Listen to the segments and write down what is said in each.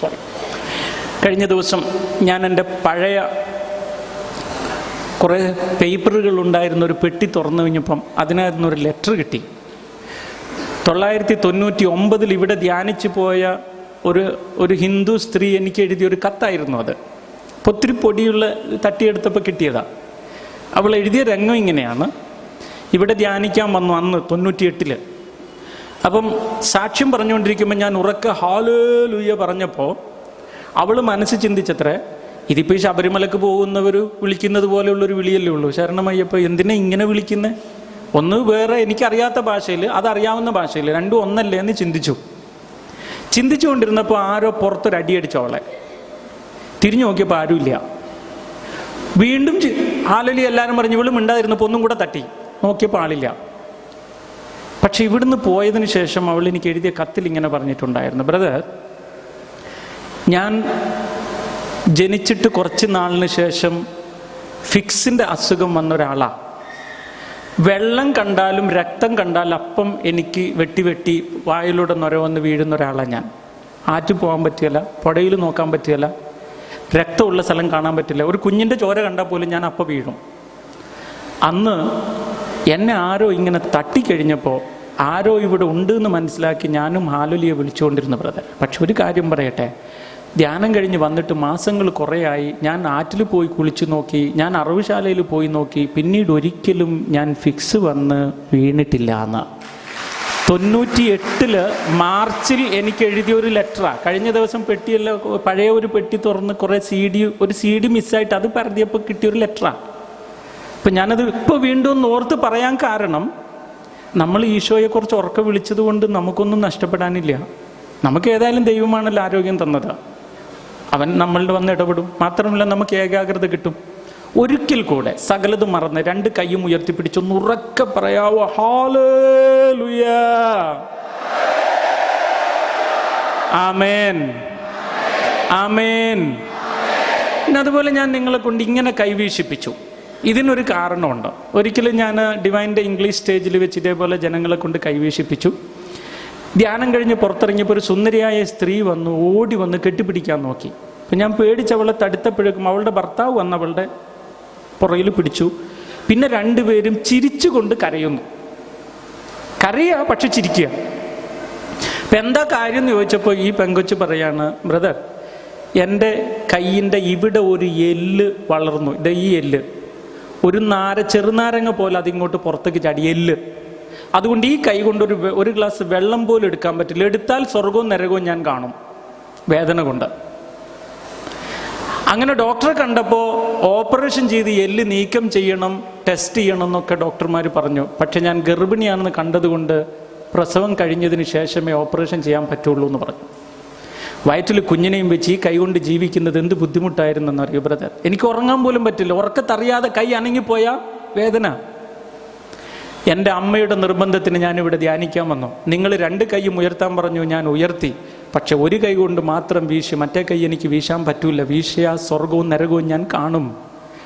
Sorry കഴിഞ്ഞ ദിവസം ഞാൻ എന്റെ പഴയ കുറേ പേപ്പറുകൾ ഉണ്ടായിരുന്ന ഒരു പെട്ടി തുറന്നു കഴിഞ്ഞപ്പം അതിനകത്തുനിന്ന് ഒരു ലെറ്റർ കിട്ടി. തൊള്ളായിരത്തി തൊണ്ണൂറ്റി ഒമ്പതിൽ ഇവിടെ ധ്യാനിച്ചു പോയ ഒരു ഒരു ഹിന്ദു സ്ത്രീ എനിക്ക് എഴുതിയ ഒരു കത്തായിരുന്നു അത്. ഒത്തിരി പൊടിയുള്ള തട്ടിയെടുത്തപ്പോൾ കിട്ടിയതാണ് അവൾ എഴുതിയ രംഗം ഇങ്ങനെയാണ്. ഇവിടെ ധ്യാനിക്കാൻ വന്നു അന്ന് തൊണ്ണൂറ്റിയെട്ടിൽ അപ്പം സാക്ഷ്യം പറഞ്ഞുകൊണ്ടിരിക്കുമ്പോൾ ഞാൻ ഉറക്ക ഹാലുയ പറഞ്ഞപ്പോൾ അവൾ മനസ്സ് ചിന്തിച്ചത്രേ ഇതിപ്പോൾ ഈ ശബരിമലക്ക് പോകുന്നവർ വിളിക്കുന്നത് പോലെയുള്ളൊരു വിളിയല്ലേ ഉള്ളൂ. ശരണമയ്യപ്പോൾ എന്തിനാ ഇങ്ങനെ വിളിക്കുന്നത് ഒന്ന് വേറെ എനിക്കറിയാത്ത ഭാഷയിൽ അതറിയാവുന്ന ഭാഷയിൽ രണ്ടും ഒന്നല്ലേ എന്ന് ചിന്തിച്ചു. ചിന്തിച്ചുകൊണ്ടിരുന്നപ്പോൾ ആരോ പുറത്തൊരു അടിയടിച്ചു അവളെ. തിരിഞ്ഞു നോക്കിയപ്പോൾ ആരുമില്ല. വീണ്ടും ആലലി എല്ലാവരും പറഞ്ഞു ഇവളും ഉണ്ടായിരുന്നപ്പോൾ ഒന്നും കൂടെ തട്ടി. നോക്കിയപ്പോൾ ആളില്ല. പക്ഷെ ഇവിടുന്ന് പോയതിന് ശേഷം അവൾ എനിക്ക് എഴുതിയ കത്തിൽ ഇങ്ങനെ പറഞ്ഞിട്ടുണ്ടായിരുന്നു ബ്രദർ ഞാൻ ജനിച്ചിട്ട് കുറച്ച് നാളിന് ശേഷം ഫിക്സിന്റെ അസുഖം വന്ന ഒരാളാണ് വെള്ളം കണ്ടാലും രക്തം കണ്ടാലും അപ്പം എനിക്ക് വെട്ടി വെട്ടി വായിലൂടെ നൊര വന്ന് വീഴുന്ന ഒരാളാണ് ഞാൻ. ആറ്റ് പോകാൻ പറ്റിയല്ല പുഴയിൽ നോക്കാൻ പറ്റിയല്ല രക്തമുള്ള സ്ഥലം കാണാൻ പറ്റില്ല. ഒരു കുഞ്ഞിന്റെ ചോര കണ്ടാൽ പോലും ഞാൻ അപ്പം വീഴും. അന്ന് എന്നെ ആരോ ഇങ്ങനെ തട്ടിക്കഴിഞ്ഞപ്പോൾ ആരോ ഇവിടെ ഉണ്ട് എന്ന് മനസ്സിലാക്കി ഞാനും ഹാലുലിയെ വിളിച്ചുകൊണ്ടിരുന്ന ബ്രദർ. പക്ഷെ ഒരു കാര്യം പറയട്ടെ. ധ്യാനം കഴിഞ്ഞ് വന്നിട്ട് മാസങ്ങൾ കുറേയായി. ഞാൻ ആറ്റിൽ പോയി കുളിച്ചു നോക്കി. ഞാൻ അറവുശാലയിൽ പോയി നോക്കി. പിന്നീട് ഒരിക്കലും ഞാൻ ഫിക്സ് വന്ന് വീണിട്ടില്ല എന്ന്. തൊണ്ണൂറ്റി എട്ടിൽ മാർച്ചിൽ എനിക്ക് എഴുതിയ ഒരു ലെറ്ററാണ് കഴിഞ്ഞ ദിവസം പെട്ടിയല്ല പഴയ ഒരു പെട്ടി തുറന്ന് കുറേ സി ഡി ഒരു സി ഡി മിസ്സായിട്ട് അത് പരതിയപ്പോൾ കിട്ടിയൊരു ലെറ്ററാണ് അപ്പം ഞാനത് ഇപ്പോൾ വീണ്ടും ഓർത്ത് പറയാൻ കാരണം നമ്മൾ ഈശോയെക്കുറിച്ച് ഉറക്കെ വിളിച്ചത് കൊണ്ട് നമുക്കൊന്നും നഷ്ടപ്പെടാനില്ല. നമുക്ക് ഏതായാലും ദൈവമാണല്ലോ ആരോഗ്യം തന്നത്. അവൻ നമ്മളുടെ വന്ന് ഇടപെടും. മാത്രമല്ല നമുക്ക് ഏകാഗ്രത കിട്ടും. ഒരിക്കൽ കൂടെ സകലത് മറന്ന് രണ്ട് കൈയും ഉയർത്തിപ്പിടിച്ചൊന്ന് ഉറക്കെ പറയാവോ? Hallelujah amen. ആമേൻ. പിന്നെ അതുപോലെ ഞാൻ നിങ്ങളെ കൊണ്ട് ഇങ്ങനെ കൈവീശിപ്പിച്ചു. ഇതിനൊരു കാരണമുണ്ട്. ഒരിക്കലും ഞാൻ ഡിവൈന്റെ ഇംഗ്ലീഷ് സ്റ്റേജിൽ വെച്ച് ഇതേപോലെ ജനങ്ങളെ കൊണ്ട് കൈവീശിപ്പിച്ചു ധ്യാനം കഴിഞ്ഞ് പുറത്തിറങ്ങിയപ്പോൾ ഒരു സുന്ദരിയായ സ്ത്രീ വന്നു ഓടി വന്ന് കെട്ടിപ്പിടിക്കാൻ നോക്കി. അപ്പം ഞാൻ പേടിച്ച് അവളെ തടുത്തപ്പോഴേക്കും അവളുടെ ഭർത്താവ് വന്ന് അവളുടെ പുറയിൽ പിടിച്ചു. പിന്നെ രണ്ടുപേരും ചിരിച്ചുകൊണ്ട് കരയുന്നു. കരയുക പക്ഷെ ചിരിക്കുക. അപ്പം എന്താ കാര്യം എന്ന് ചോദിച്ചപ്പോൾ ഈ പെങ്കൊച്ച് പറയാണ് ബ്രദർ എന്റെ കയ്യിന്റെ ഇവിടെ ഒരു എല്ല് വളർന്നു. ഇത് ഈ എല്ല്. ഒരു നാര ചെറുനാരങ്ങ പോലെ അതിങ്ങോട്ട് പുറത്തേക്ക് ചാടി അതുകൊണ്ട് ഈ കൈ കൊണ്ട് ഒരു ഒരു ഗ്ലാസ് വെള്ളം പോലും എടുക്കാൻ പറ്റില്ല. എടുത്താൽ സ്വർഗവും നരകവും ഞാൻ കാണും. വേദന കൊണ്ട്. അങ്ങനെ ഡോക്ടറെ കണ്ടപ്പോൾ ഓപ്പറേഷൻ ചെയ്ത് എല്ല് നീക്കം ചെയ്യണം ടെസ്റ്റ് ചെയ്യണം എന്നൊക്കെ ഡോക്ടർമാർ പറഞ്ഞു. പക്ഷെ ഞാൻ ഗർഭിണിയാണെന്ന് കണ്ടതുകൊണ്ട് പ്രസവം കഴിഞ്ഞതിന് ശേഷമേ ഓപ്പറേഷൻ ചെയ്യാൻ പറ്റുള്ളൂ എന്ന് പറഞ്ഞു. വയറ്റിൽ കുഞ്ഞിനെയും വെച്ച് ഈ കൈകൊണ്ട് ജീവിക്കുന്നത് എന്ത് ബുദ്ധിമുട്ടായിരുന്നെന്ന് അറിയോ ബ്രദർ എനിക്ക് ഉറങ്ങാൻ പോലും പറ്റില്ല. ഉറക്കത്തറിയാതെ കൈ അനങ്ങിപ്പോയ വേദന. എന്റെ അമ്മയുടെ നിർബന്ധത്തിന് ഞാനിവിടെ ധ്യാനിക്കാൻ വന്നു. നിങ്ങൾ രണ്ട് കൈയും ഉയർത്താൻ പറഞ്ഞു ഞാൻ ഉയർത്തി. പക്ഷെ ഒരു കൈ കൊണ്ട് മാത്രം വീശി മറ്റേ കൈ എനിക്ക് വീശാൻ പറ്റൂല. വീശിയ സ്വർഗവും നരകവും ഞാൻ കാണും.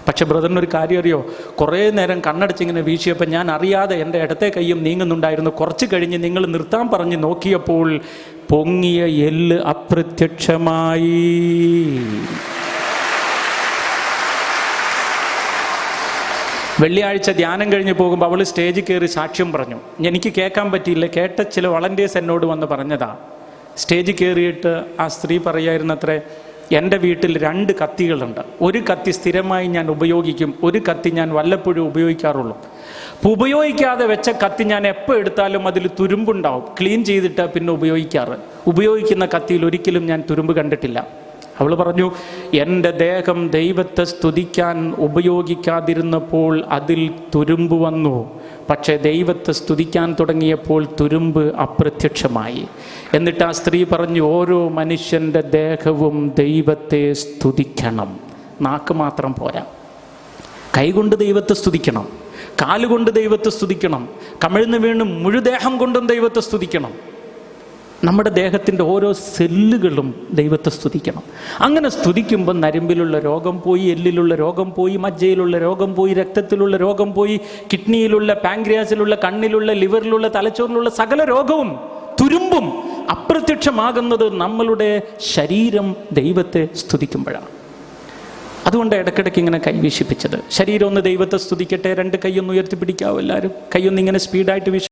പക്ഷെ ബ്രദറിനൊരു കാര്യം അറിയോ? കുറേ നേരം കണ്ണടച്ചിങ്ങനെ വീശിയപ്പോൾ ഞാൻ അറിയാതെ എന്റെ ഇടത്തെ കൈയും നീങ്ങുന്നുണ്ടായിരുന്നു. കുറച്ച് കഴിഞ്ഞ് നിങ്ങൾ നിർത്താൻ പറഞ്ഞ് നോക്കിയപ്പോൾ പൊങ്ങിയ എല്ല് അപ്രത്യക്ഷമായി. വെള്ളിയാഴ്ച ധ്യാനം കഴിഞ്ഞ് പോകുമ്പോൾ അവൾ സ്റ്റേജിൽ കയറി സാക്ഷ്യം പറഞ്ഞു. എനിക്ക് കേൾക്കാൻ പറ്റിയില്ല കേട്ട ചില വളണ്ടിയേഴ്സ് എന്നോട് വന്ന് പറഞ്ഞതാ. സ്റ്റേജിൽ കയറിയിട്ട് ആ സ്ത്രീ പറയായിരുന്നത്രേ എന്റെ വീട്ടിൽ രണ്ട് കത്തികളുണ്ട്. ഒരു കത്തി സ്ഥിരമായി ഞാൻ ഉപയോഗിക്കും ഒരു കത്തി ഞാൻ വല്ലപ്പോഴും ഉപയോഗിക്കാറുള്ളൂ. അപ്പോൾ ഉപയോഗിക്കാതെ വെച്ച കത്തി ഞാൻ എപ്പോൾ എടുത്താലും അതിൽ തുരുമ്പുണ്ടാവും. ക്ലീൻ ചെയ്തിട്ട് പിന്നെ ഉപയോഗിക്കാറ്. ഉപയോഗിക്കുന്ന കത്തിയിൽ ഒരിക്കലും ഞാൻ തുരുമ്പ് കണ്ടിട്ടില്ല. അവൾ പറഞ്ഞു എന്റെ ദേഹം ദൈവത്തെ സ്തുതിക്കാൻ ഉപയോഗിക്കാതിരുന്നപ്പോൾ അതിൽ തുരുമ്പ് വന്നു. പക്ഷേ ദൈവത്തെ സ്തുതിക്കാൻ തുടങ്ങിയപ്പോൾ തുരുമ്പ് അപ്രത്യക്ഷമായി. എന്നിട്ട് ആ സ്ത്രീ പറഞ്ഞു ഓരോ മനുഷ്യന്റെ ദേഹവും ദൈവത്തെ സ്തുതിക്കണം. നാക്ക് മാത്രം പോരാ. കൈകൊണ്ട് ദൈവത്തെ സ്തുതിക്കണം. കാലുകൊണ്ട് ദൈവത്തെ സ്തുതിക്കണം. കമിഴ്ന്ന് വീണ്ടും മുഴുദേഹം കൊണ്ടും ദൈവത്തെ സ്തുതിക്കണം. നമ്മുടെ ദേഹത്തിന്റെ ഓരോ സെല്ലുകളും ദൈവത്തെ സ്തുതിക്കണം. അങ്ങനെ സ്തുതിക്കുമ്പോൾ നരമ്പിലുള്ള രോഗം പോയി എല്ലിലുള്ള രോഗം പോയി മജ്ജയിലുള്ള രോഗം പോയി രക്തത്തിലുള്ള രോഗം പോയി കിഡ്നിയിലുള്ള പാങ്ക്രിയാസിലുള്ള കണ്ണിലുള്ള ലിവറിലുള്ള തലച്ചോറിലുള്ള സകല രോഗവും തുരുമ്പും അപ്രത്യക്ഷമാകുന്നത് നമ്മളുടെ ശരീരം ദൈവത്തെ സ്തുതിക്കുമ്പോഴാണ്. അതുകൊണ്ട് ഇടയ്ക്കിടയ്ക്ക് ഇങ്ങനെ കൈവീശിപ്പിച്ചത് ശരീരം ഒന്ന് ദൈവത്തെ സ്തുതിക്കട്ടെ രണ്ട് കൈയൊന്ന് ഉയർത്തിപ്പിടിക്കാവും എല്ലാവരും? കൈയൊന്ന് ഇങ്ങനെ സ്പീഡായിട്ട് വീശി